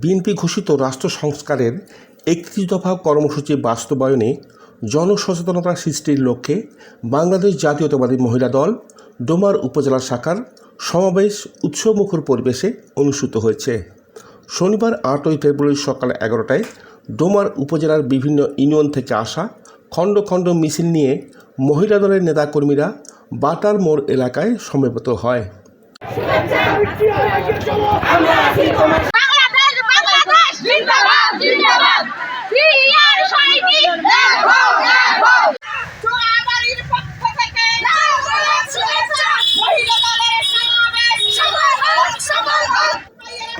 BNP ঘোষিত রাষ্ট্র সংস্কারের একত্রিশ দফা কর্মসূচি বাস্তবায়নে জনসচেতনতা সৃষ্টির লক্ষ্যে বাংলাদেশ জাতীয়তাবাদী মহিলা দল ডোমার উপজেলা শাখার সমাবেশ উৎসবমুখর পরিবেশে অনুষ্ঠিত হয়েছে। শনিবার আটই ফেব্রুয়ারি সকাল এগারোটায় ডোমার উপজেলার বিভিন্ন ইউনিয়ন থেকে আসা খণ্ড খণ্ড মিছিল নিয়ে মহিলা দলের নেতাকর্মীরা বাটার মোড় এলাকায় সমবেত হয়।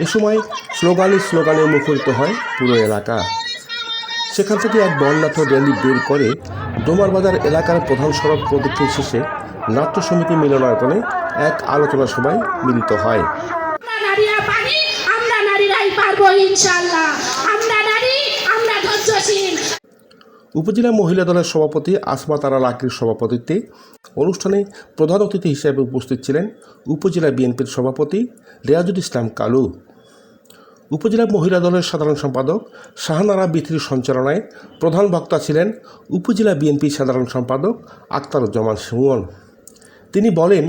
এ সময় স্লোগানে স্লোগানে মুখরিত হয় পুরো এলাকা। সেখান থেকে এক বর্ণাঢ্য র্যালি বের করে ডোমার বাজার এলাকার প্রধান সড়ক প্রদক্ষিণ শেষে নাট্য সমিতি মিলনায়তনে এক আলোচনা সভায় মিলিত হয়। উপজেলা মহিলা দলের সভাপতি আসমা তারা লাকির সভাপতিত্বে অনুষ্ঠানে প্রধান অতিথি হিসেবে উপস্থিত ছিলেন উপজেলা বিএনপির সভাপতি রেয়াজুল ইসলাম কালু। উপজেলা মহিলা দলের সাধারণ সম্পাদক শাহানারা বিথির সঞ্চালনায় প্রধান বক্তা ছিলেন উপজেলা বিএনপি সাধারণ সম্পাদক আক্তারুজ্জামান সুমন তিনি বলেন,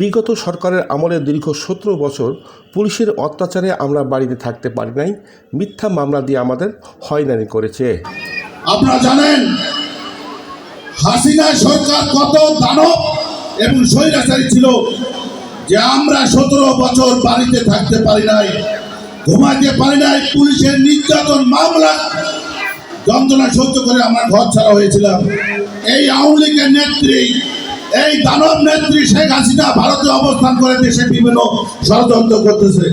বিগত সরকারের আমলে দীর্ঘ সতেরো বছর পুলিশের অত্যাচারে আমরা বাড়িতে থাকতে পারি নাই, মিথ্যা মামলা দিয়ে আমাদের হয়রানি করেছে। আপনারা জানেন হাসিনা সরকার কত দানব এবং স্বৈরাচারী ছিল যে আমরা সতেরো বছর বাড়িতে থাকতে পারি নাই ঘুমাতে পারি নাই, পুলিশের নির্যাতন, মামলা, যন্ত্রণা সহ্য করে আমরা ঘর ছাড়া হয়েছিলাম। এই আওয়ামী লীগের নেত্রী এই দানব নেত্রী শেখ হাসিনা ভারতে অবস্থান করে দেশে বিভিন্ন ষড়যন্ত্র করতেছে।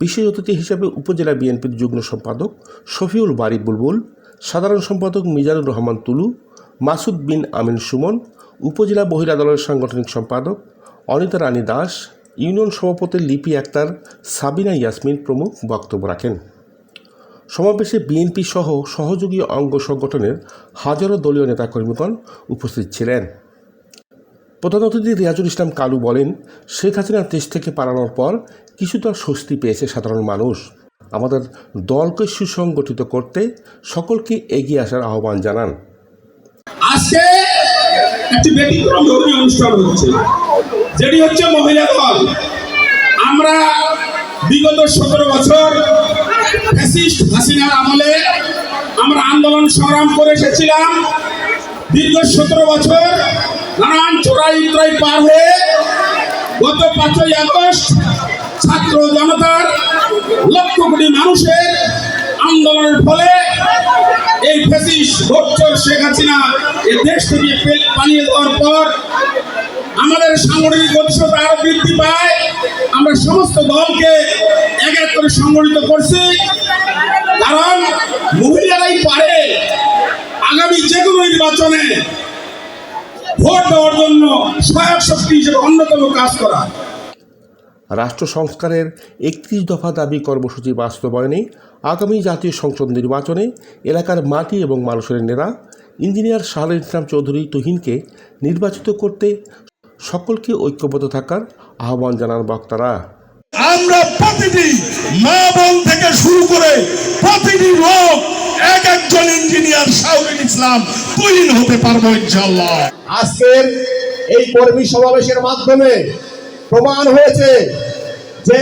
বিশেষ অতিথি হিসেবে উপজেলা বিএনপির যুগ্ম সম্পাদক শফিউল বারি বুলবুল, সাধারণ সম্পাদক মিজানুর রহমান তুলু, মাসুদ বিন আমিন সুমন, উপজেলা মহিলা দলের সাংগঠনিক সম্পাদক অনিতা রানী দাস, ইউনিয়ন সভাপতি লিপি আক্তার সাবিনা ইয়াসমিন প্রমুখ বক্তব্য রাখেন। সমাবেশে বিএনপি সহ সহযোগী অঙ্গ সংগঠনের হাজারো দলীয় নেতাকর্মীগণ উপস্থিত ছিলেন। প্রধান অতিথি রিয়াজুল ইসলাম কালু বলেন, শেখ হাসিনার দেশ থেকে পালানোর পর কিছুটা স্বস্তি পেয়েছে সাধারণ মানুষ। আমাদের দলকে সুসংগঠিত করতে সকলকে এগিয়ে আসার আহ্বান জানান। আজকে একটি ব্যতিক্রম ধর্মীয় অনুষ্ঠান হচ্ছে, যেটি হচ্ছে মহিলা দল। আমরা বিগত সতেরো বছর ফ্যাসিস্ট হাসিনার আমলে আমরা আন্দোলন সংগ্রাম করে এসেছিলাম। দীর্ঘ সতেরো বছর নানান চোরাই উতরাই পার হয়ে গত পাঁচই আগস্ট ছাত্র জনতার লক্ষ কোটি মানুষের আন্দোলনের ফলে এই ফেসিস ভোটচোর শেখ হাসিনা এই দেশ থেকে পালিয়ে যাওয়ার পর আমাদের সাংগঠনিক গতিশীলতা আরও বৃদ্ধি পায়। আমরা সমস্ত দলকে এক এক করে সংগঠিত করছি। কারণ মহিলারাই পারে নির্বাচনে ভোট দেওয়ার জন্য সহায়ক শক্তি হিসেবে অন্যতম কাজ করা। রাষ্ট্র সংস্কারের একত্রিশ দফা দাবি কর্মসূচি বাস্তবায়নে আগামী জাতীয় সংসদ নির্বাচনে এলাকার মাটি এবং মানুষের নেতা ইঞ্জিনিয়ার শাহরুল ইসলাম চৌধুরী তুহিনকে নির্বাচিত করতে সকলকে ঐক্যবদ্ধ থাকার আহ্বান জানান বক্তারা। আমরা প্রতিটি মা বোন থেকে শুরু করে প্রতিটি লোক ইঞ্জিনিয়ার শাহুল ইসলাম তৈরি হতে পারব ইনশাল্লাহ আজকের এই কর্মী সমাবেশের মাধ্যমে প্রমাণ হয়েছে যে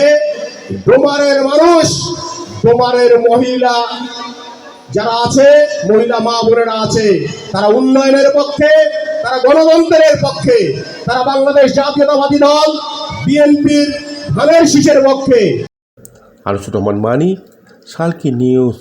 ডোমারের মানুষ ডোমারের মহিলা যারা আছে মহিলা মা বোনেরা আছে তারা উন্নয়নের পক্ষে তারা গণতন্ত্রের পক্ষে তারা বাংলাদেশ জাতীয়তাবাদী দল বিএনপির ধানের শীষের পক্ষে। আলোচনা মানি সালকি নিউজ।